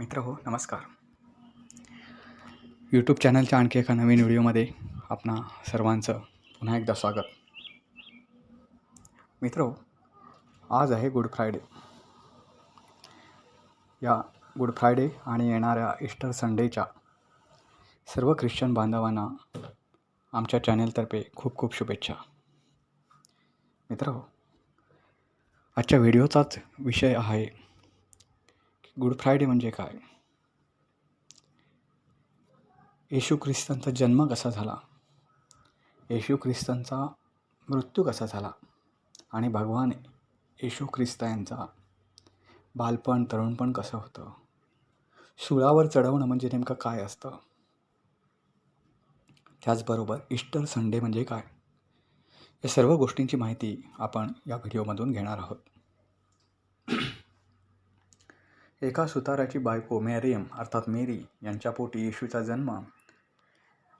मित्र हो नमस्कार. यूट्यूब चॅनलच्या आणखी एका नवीन व्हिडिओमध्ये आपणा सर्वांचं पुन्हा एकदा स्वागत. मित्र हो आज आहे गुड फ्रायडे या गुड फ्रायडे आणि येणाऱ्या ईस्टर संडेच्या सर्व ख्रिश्चन बांधवांना आमच्या चॅनेलतर्फे खूप खूप शुभेच्छा. मित्र हो, आजच्या व्हिडिओचाच विषय आहे गुड फ्रायडे म्हणजे काय? येशू ख्रिस्तांचा जन्म कसा झाला? येशू ख्रिस्तांचा मृत्यू कसा झाला? आणि भगवान येशू ख्रिस्त यांचा बालपण तरुणपण कसं होतं? सुळावर चढवणं म्हणजे नेमकं काय असतं? त्याचबरोबर ईस्टर संडे म्हणजे काय? या सर्व गोष्टींची माहिती आपण या व्हिडिओमधून घेणार आहोत. एका सुताराची बायको मॅरियम अर्थात मेरी यांच्या पोटी येशूचा जन्म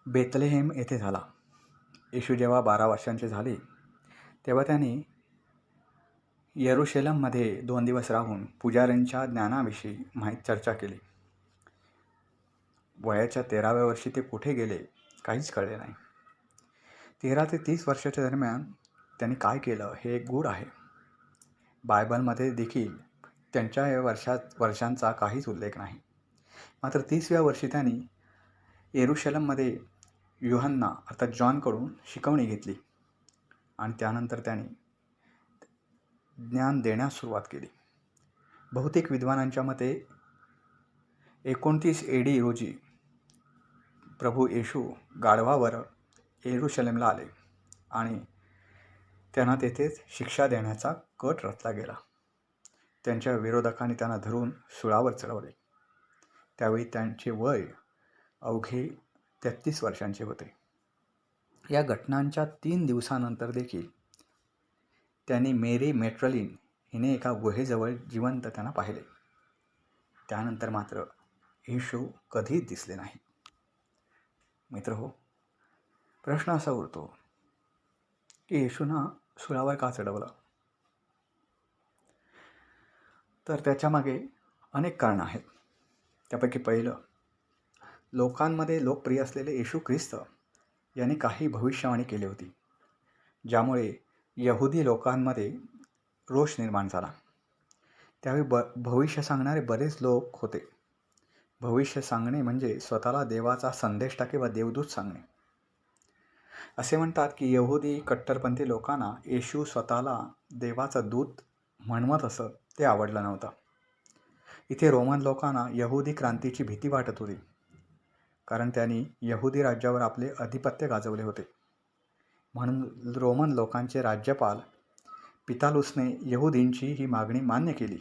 बेतलेहेम येथे झाला. येशू जेव्हा बारा वर्षांचे झाले तेव्हा त्यांनी येरुशेलममध्ये दोन दिवस राहून पुजाऱ्यांच्या ज्ञानाविषयी माहीत चर्चा केली. वयाच्या तेराव्या वर्षी ते कुठे गेले काहीच कळले नाही. तेरा ते तीस वर्षाच्या दरम्यान त्यांनी काय केलं हे एक गूढ आहे. बायबलमध्ये देखील त्यांच्या या वर्षात वर्षांचा काहीच उल्लेख नाही. मात्र तीसव्या वर्षी त्यांनी येरुशलममध्ये युहांना अर्थात जॉनकडून शिकवणी घेतली आणि त्यानंतर त्यांनी ज्ञान देण्यास सुरुवात केली. बहुतेक विद्वानांच्या मते एकोणतीस ए डी रोजी प्रभू येशू गाढवावर येरुशलेमला आले आणि त्यांना तेथेच शिक्षा देण्याचा कट रचला गेला. त्यांच्या विरोधकांनी त्यांना धरून सुळावर चढवले. त्यावेळी त्यांचे वय अवघे तेहतीस वर्षांचे होते. या घटनांच्या तीन दिवसानंतर देखील त्यांनी मेरी मेट्रलिन हिने एका गुहेजवळ जिवंत त्यांना पाहिले. त्यानंतर मात्र येशू कधीच दिसले नाही. मित्र हो प्रश्न असा उरतो की येशूना सुळावर का चढवलं? तर त्याच्यामागे अनेक कारणं आहेत. त्यापैकी पहिलं लोकांमध्ये लोकप्रिय असलेले येशू ख्रिस्त यांनी काही भविष्यवाणी केली होती ज्यामुळे यहुदी लोकांमध्ये रोष निर्माण झाला. त्यावेळी ब भविष्य सांगणारे बरेच लोक होते. भविष्य सांगणे म्हणजे स्वतःला देवाचा संदेश टाके व देवदूत सांगणे. असे म्हणतात की यहुदी कट्टरपंथी लोकांना येशू स्वतःला देवाचा दूत म्हणवत असत. ते आवडलं नव्हतं. इथे रोमन लोकांना यहुदी क्रांतीची भीती वाटत होती. कारण त्यांनी यहुदी राज्यावर आपले अधिपत्य गाजवले होते. म्हणून रोमन लोकांचे राज्यपाल पितालुसने यहुदींची ही मागणी मान्य केली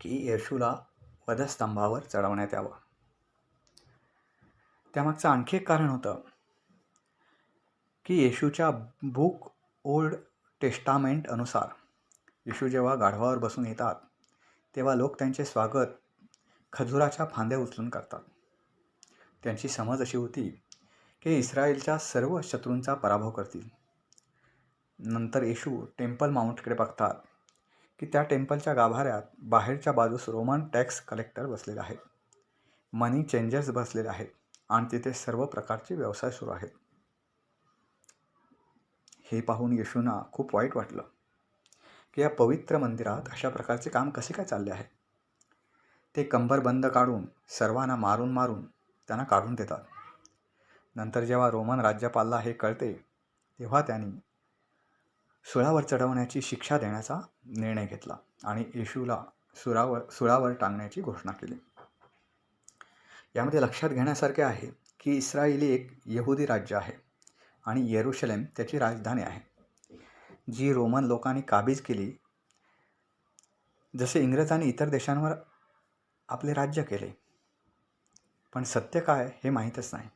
की येशूला वधस्तंभावर चढवण्यात यावं. त्यामागचं आणखी एक कारण होतं की येशूच्या बुक ओल्ड टेस्टामेंट अनुसार येशू जेव्हा गाढवावर बसून येतात तेव्हा लोक त्यांचे स्वागत खजुराच्या फांद्या उचलून करतात. त्यांची समज अशी होती की इस्रायलच्या सर्व शत्रूंचा पराभव करतील. नंतर येशू टेम्पल माउंटकडे बघतात की त्या टेम्पलच्या गाभाऱ्यात बाहेरच्या बाजूस रोमन टॅक्स कलेक्टर बसलेले आहेत. मनी चेंजर्स बसलेले आहेत आणि तिथे सर्व प्रकारचे व्यवसाय सुरू आहेत. हे पाहून येशूंना खूप वाईट वाटलं. की या पवित्र मंदिरात अशा प्रकारचे काम कसे काय चालले आहे? ते कंबरबंद काढून सर्वांना मारून मारून त्यांना काढून देतात. नंतर जेव्हा रोमन राज्यपालला हे कळते तेव्हा त्यांनी सुळावर चढवण्याची शिक्षा देण्याचा निर्णय घेतला आणि येशूला सुरावर सुळावर टांगण्याची घोषणा केली. यामध्ये लक्षात घेण्यासारखे आहे की इस्रायली एक यहुदी राज्य आहे आणि येरुशलेम त्याची राजधानी आहे. जी रोमन लोकांनी काबीज केली जसे इंग्रजांनी इतर देशांवर आपले राज्य केले. पण सत्य काय हे माहीतच नाही.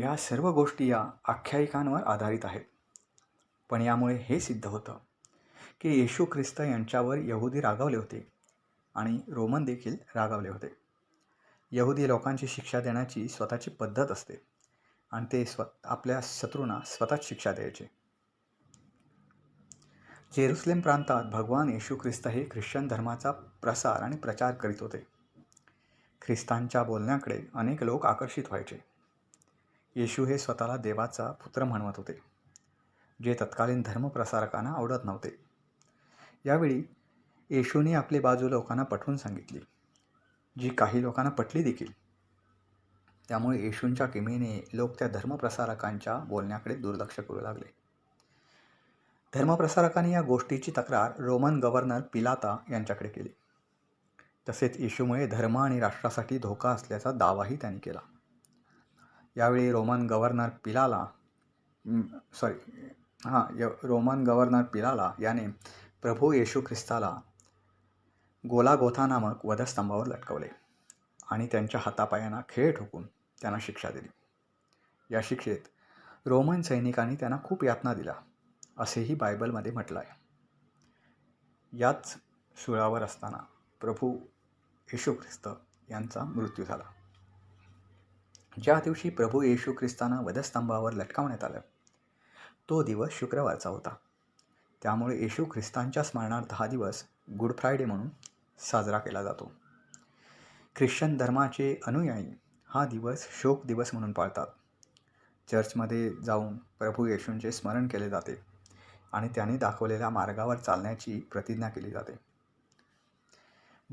या सर्व गोष्टी या आख्यायिकांवर आधारित आहेत. पण यामुळे हे सिद्ध होतं की येशू ख्रिस्त यांच्यावर यहुदी रागावले होते आणि रोमन देखील रागावले होते. यहुदी लोकांची शिक्षा देण्याची स्वतःची पद्धत असते आणि ते स्व आपल्या शत्रूंना स्वतःच शिक्षा द्यायचे. जेरुसलेम प्रांतात भगवान येशू ख्रिस्त हे ख्रिश्चन धर्माचा प्रसार आणि प्रचार करीत होते. ख्रिस्तांच्या बोलण्याकडे अनेक लोक आकर्षित व्हायचे. येशू हे स्वतःला देवाचा पुत्र म्हणवत होते जे तत्कालीन धर्मप्रसारकांना आवडत नव्हते. यावेळी येशूने आपली बाजू लोकांना पटवून सांगितली जी काही लोकांना पटली देखील. त्यामुळे येशूंच्या किमीने लोक त्या धर्मप्रसारकांच्या बोलण्याकडे दुर्लक्ष करू लागले. धर्मप्रसारकांनी या गोष्टीची तक्रार रोमन गव्हर्नर पिलाता यांच्याकडे केली. तसेच येशूमुळे धर्म आणि राष्ट्रासाठी धोका असल्याचा दावाही त्यांनी केला. यावेळी रोमन गव्हर्नर पिलाला सॉरी हां य रोमन गव्हर्नर पिलाला याने प्रभू येशू ख्रिस्ताला गोलागोथा नामक वधस्तंभावर लटकवले आणि त्यांच्या हातापायांना खेळ ठोकून त्यांना शिक्षा दिली. या शिक्षेत रोमन सैनिकांनी त्यांना खूप यातना दिल्या असेही बायबलमध्ये म्हटलं आहे याच सुळावर असताना प्रभू येशू ख्रिस्त यांचा मृत्यू झाला. ज्या दिवशी प्रभू येशू ख्रिस्तांना वधस्तंभावर लटकावण्यात आलं तो दिवस शुक्रवारचा होता. त्यामुळे येशू ख्रिस्तांच्या स्मरणार्थ हा दिवस गुड फ्रायडे म्हणून साजरा केला जातो. ख्रिश्चन धर्माचे अनुयायी हा दिवस शोक दिवस म्हणून पाळतात. चर्चमध्ये जाऊन प्रभू येशूंचे स्मरण केले जाते. आणि त्यांनी दाखवलेल्या मार्गावर चालण्याची प्रतिज्ञा केली जाते.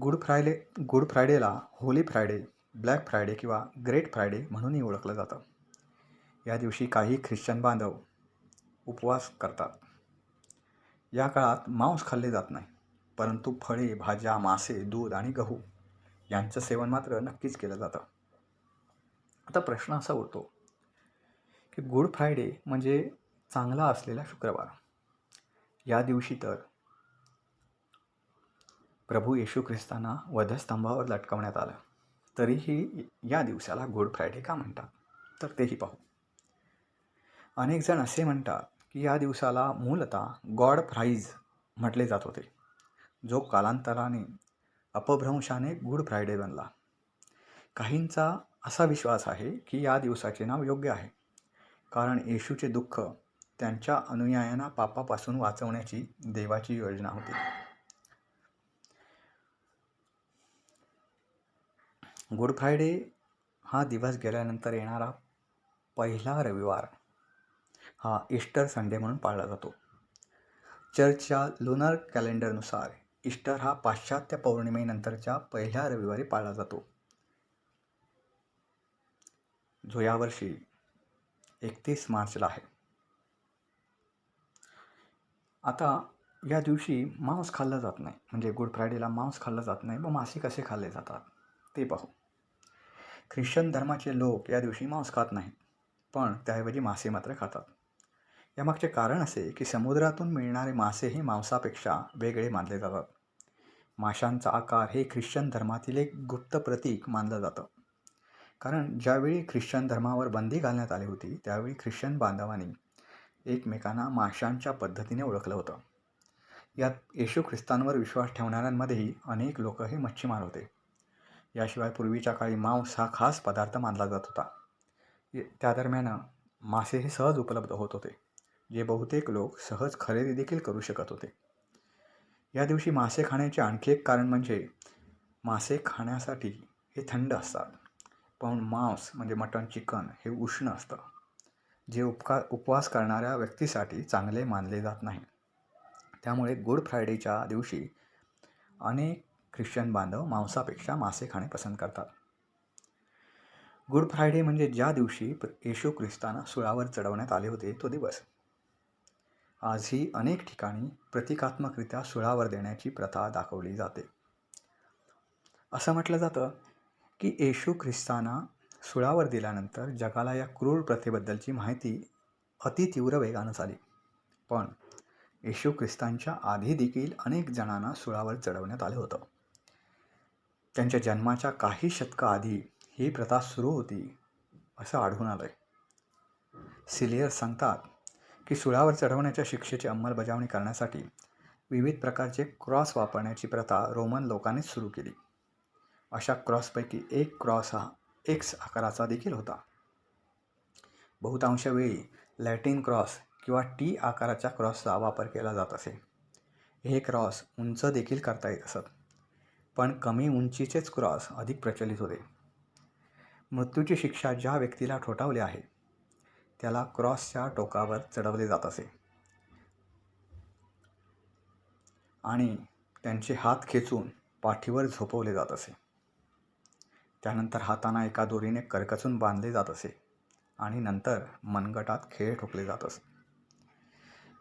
गुड फ्रायडे गुड फ्रायडेला होली फ्रायडे ब्लॅक फ्रायडे किंवा ग्रेट फ्रायडे म्हणूनही ओळखलं जातं. या दिवशी काही ख्रिश्चन बांधव उपवास करतात. या काळात मांस खाल्ले जात नाही परंतु फळे भाज्या मासे दूध आणि गहू यांचं सेवन मात्र नक्कीच केलं जातं. आता प्रश्न असा उरतो की गुड फ्रायडे म्हणजे चांगला असलेला शुक्रवार. या दिवशी तर प्रभू येशू ख्रिस्तांना वधस्तंभावर लटकवण्यात आलं. तरीही या दिवसाला गुड फ्रायडे का म्हणतात? तर तेही पाहू. अनेक जण असे म्हणतात की या दिवसाला मूलतः गॉड फ्राईज म्हटले जात होते. जो कालांतराने अपभ्रंशाने गुड फ्रायडे बनला. काहींचा असा विश्वास आहे की या दिवसाचे नाव योग्य आहे. कारण येशूचे दुःख त्यांच्या अनुयायांना पापापासून वाचवण्याची देवाची योजना होती. गुड फ्रायडे हा दिवस गेल्यानंतर येणारा पहिला रविवार हा ईस्टर संडे म्हणून पाळला जातो. चर्चच्या लुनर कॅलेंडरनुसार ईस्टर हा पाश्चात्य पौर्णिमेनंतरच्या पहिल्या रविवारी पाळला जातो. जो यावर्षी एकतीस मार्चला आहे. आता या दिवशी मांस खाल्लं जात नाही. म्हणजे गुड फ्रायडेला मांस खाल्लं जात नाही. व मासे कसे खाल्ले जातात? ते पाहू. ख्रिश्चन धर्माचे लोक या दिवशी मांस खात नाहीत पण त्याऐवजी मासे मात्र खातात. यामागचे कारण असे की समुद्रातून मिळणारे मासे हे मांसापेक्षा वेगळे मानले जातात. माशांचा आकार हे ख्रिश्चन धर्मातील एक गुप्त प्रतीक मानलं जातं. कारण ज्यावेळी ख्रिश्चन धर्मावर बंदी घालण्यात आली होती त्यावेळी ख्रिश्चन बांधवांनी एकमेकांना माशांच्या पद्धतीने ओळखलं होतं. यात येशू ख्रिस्तांवर विश्वास ठेवणाऱ्यांमध्येही अनेक लोक हे मच्छीमार होते. याशिवाय पूर्वीच्या काळी मांस हा खास पदार्थ मानला जात होता. त्या दरम्यान मासे हे सहज उपलब्ध होत होते जे बहुतेक लोक सहज खरेदी देखील करू शकत होते. या दिवशी मासे खाण्याचे आणखी एक कारण म्हणजे मासे खाण्यासाठी हे थंड असतात. पण मांस म्हणजे मटण चिकन हे उष्ण असतं. जे उपका उपवास करणाऱ्या व्यक्तीसाठी चांगले मानले जात नाही. त्यामुळे गुड फ्रायडेच्या दिवशी अनेक ख्रिश्चन बांधव मांसापेक्षा मासे खाणे पसंत करतात. गुड फ्रायडे म्हणजे ज्या दिवशी येशू ख्रिस्ताना सुळावर चढवण्यात आले होते तो दिवस. आजही अनेक ठिकाणी प्रतिकात्मकरित्या सुळावर देण्याची प्रथा दाखवली जाते. असं म्हटलं जातं की येशू ख्रिस्ताना सुळावर दिल्यानंतर जगाला या क्रूर प्रथेबद्दलची माहिती अति तीव्र वेगानं झाली. पण येशू ख्रिस्तांच्या आधी देखील अनेक जणांना सुळावर चढवण्यात आलं होतं. त्यांच्या जन्माच्या काही शतका आधी ही प्रथा सुरू होती असं आढळून आलं आहे सिलियर सांगतात की सुळावर चढवण्याच्या शिक्षेची अंमलबजावणी करण्यासाठी विविध प्रकारचे क्रॉस वापरण्याची प्रथा रोमन लोकांनीच सुरू केली. अशा क्रॉसपैकी एक क्रॉस हा एक्स आकाराचा देखील होता. बहुतांश वेळी लॅटिन क्रॉस किंवा टी आकाराच्या क्रॉसचा वापर केला जात असे. हे क्रॉस उंच देखील करता येत असत पण कमी उंचीचेच क्रॉस अधिक प्रचलित होते. मृत्यूची शिक्षा ज्या व्यक्तीला ठोठावली आहे त्याला क्रॉसच्या टोकावर चढवले जात असे. आणि त्यांचे हात खेचून पाठीवर झोपवले जात असे. त्यानंतर हातांना एका दोरीने करकचून बांधले जात असे आणि नंतर मनगटात खेळ ठोकले जात असत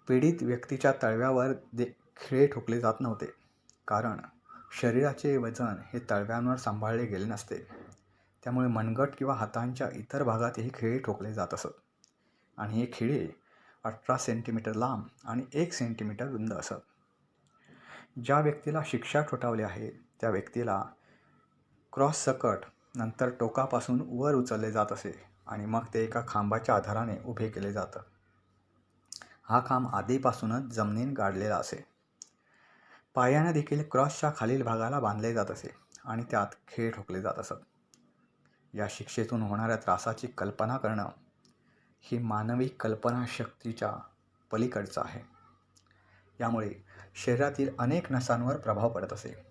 पीडित व्यक्तीच्या तळव्यावर दे खिळे ठोकले जात नव्हते. कारण शरीराचे वजन हे तळव्यांवर सांभाळले गेले नसते. त्यामुळे मनगट किंवा हातांच्या इतर भागातही खिळे ठोकले जात असत. आणि हे खिळे अठरा सेंटीमीटर लांब आणि एक सेंटीमीटर रुंद असत. ज्या व्यक्तीला शिक्षा ठोठावली आहे त्या व्यक्तीला क्रॉस सकट नंतर टोकापासून वर उचलले जात असे आणि मग ते एका खांबाच्या आधाराने उभे केले जातं. हा खांब आधीपासूनच जमिनीत गाडलेला असे. पायाने देखील क्रॉसच्या खालील भागाला बांधले जात असे आणि त्यात खेळ ठोकले जात असत. या शिक्षेतून होणाऱ्या त्रासाची कल्पना करणं ही मानवी कल्पनाशक्तीच्या पलीकडचं आहे. यामुळे शरीरातील अनेक नसांवर प्रभाव पडत असे.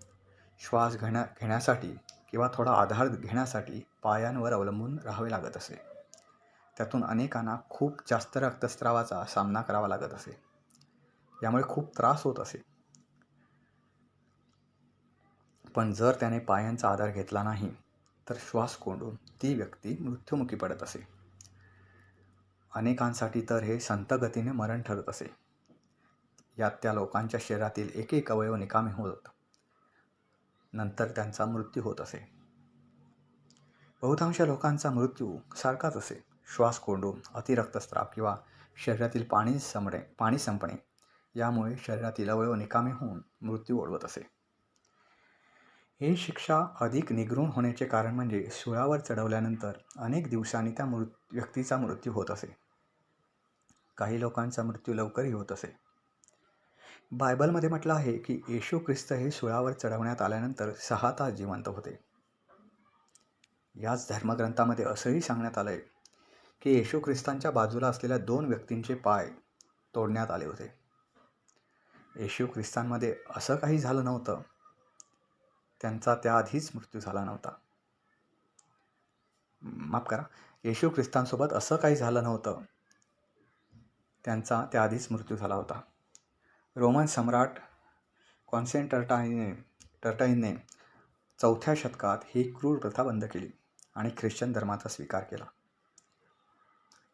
श्वास घेण्या घेण्यासाठी किंवा थोडा आधार घेण्यासाठी पायांवर अवलंबून राहावे लागत असे. त्यातून अनेकांना खूप जास्त रक्तस्रावाचा सामना करावा लागत असे. यामुळे खूप त्रास होत असे. पण जर त्याने पायांचा आधार घेतला नाही तर श्वास कोंडून ती व्यक्ती मृत्युमुखी पडत असे. अनेकांसाठी तर हे संतगतीने मरण ठरत असे. यात त्या लोकांच्या शरीरातील एक एक अवयव निकामी होत. नंतर त्यांचा मृत्यू होत असे. बहुतांश लोकांचा मृत्यू सारखाच असे. श्वास कोंडून अतिरक्तस्राव किंवा शरीरातील पाणी संपणे पाणी संपणे यामुळे शरीरातील अवयव निकामी होऊन मृत्यू ओढवत असे. ही शिक्षा अधिक निगृण होण्याचे कारण म्हणजे सुळावर चढवल्यानंतर अनेक दिवसांनी त्या मृत व्यक्तीचा मृत्यू होत असे. काही लोकांचा मृत्यू लवकरही होत असे. बायबलमध्ये म्हटलं आहे की येशू ख्रिस्त हे सुळावर चढवण्यात आल्यानंतर सहा तास जिवंत होते. याच धर्मग्रंथामध्ये असंही सांगण्यात आलं आहे की येशू ख्रिस्तांच्या बाजूला असलेल्या दोन व्यक्तींचे पाय तोडण्यात आले होते. येशू ख्रिस्तांमध्ये असं काही झालं नव्हतं. त्यांचा त्याआधीच मृत्यू झाला नव्हता. माफ करा येशू ख्रिस्तांसोबत असं काही झालं नव्हतं. त्यांचा त्याआधीच मृत्यू झाला होता. रोमन सम्राट कॉन्सेंटर्टाईने टर्टाईनने चौथ्या शतकात ही क्रूर प्रथा बंद केली आणि ख्रिश्चन धर्माचा स्वीकार केला.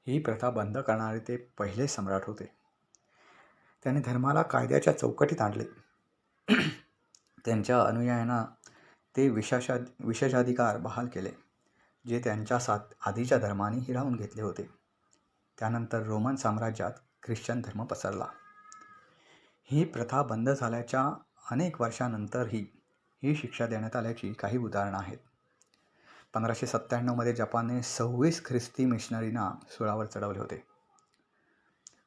ही प्रथा बंद करणारे ते पहिले सम्राट होते. त्याने धर्माला कायद्याच्या चौकटीत आणले. त्यांच्या अनुयायांना ते विशेषा विशेषाधिकार बहाल केले जे त्यांच्या साथ आधीच्या धर्माने हिरावून घेतले होते. त्यानंतर रोमन साम्राज्यात ख्रिश्चन धर्म पसरला. ही प्रथा बंद झाल्याच्या अनेक वर्षानंतरही ही शिक्षा देण्यात आल्याची काही उदाहरणं आहेत. पंधराशे सत्त्याण्णवमध्ये जपानने सव्वीस ख्रिस्ती मिशनरींना सुळावर चढवले होते.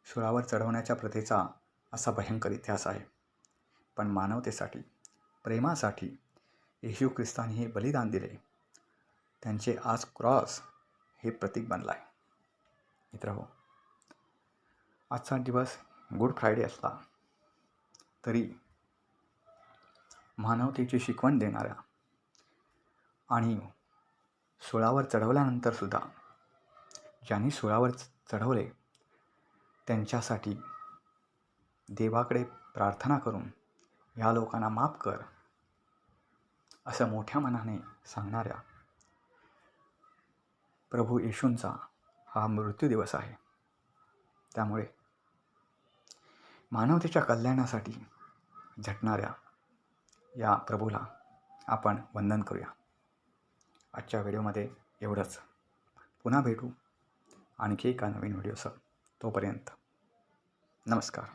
सुळावर चढवण्याच्या प्रथेचा असा भयंकर इतिहास आहे. पण मानवतेसाठी प्रेमासाठी येशू ख्रिस्ताने हे बलिदान दिले. त्यांचे आज क्रॉस हे प्रतीक बनलं आहे मित्र हो आजचा दिवस गुड फ्रायडे असला. तरी मानवतेची शिकवण देणाऱ्या आणि सुळावर चढवल्यानंतरसुद्धा ज्यांनी सुळावर चढवले त्यांच्यासाठी देवाकडे प्रार्थना करून ह्या लोकांना माफ कर असं मोठ्या मनाने सांगणाऱ्या प्रभू येशूंचा हा मृत्यू दिवस आहे. त्यामुळे मानवतेच्या कल्याणासाठी झटणाऱ्या या प्रभूला आपण वंदन करूया. आजच्या व्हिडिओमध्ये एवढंच. पुन्हा भेटू आणखी एका नवीन व्हिडिओसह. तोपर्यंत नमस्कार.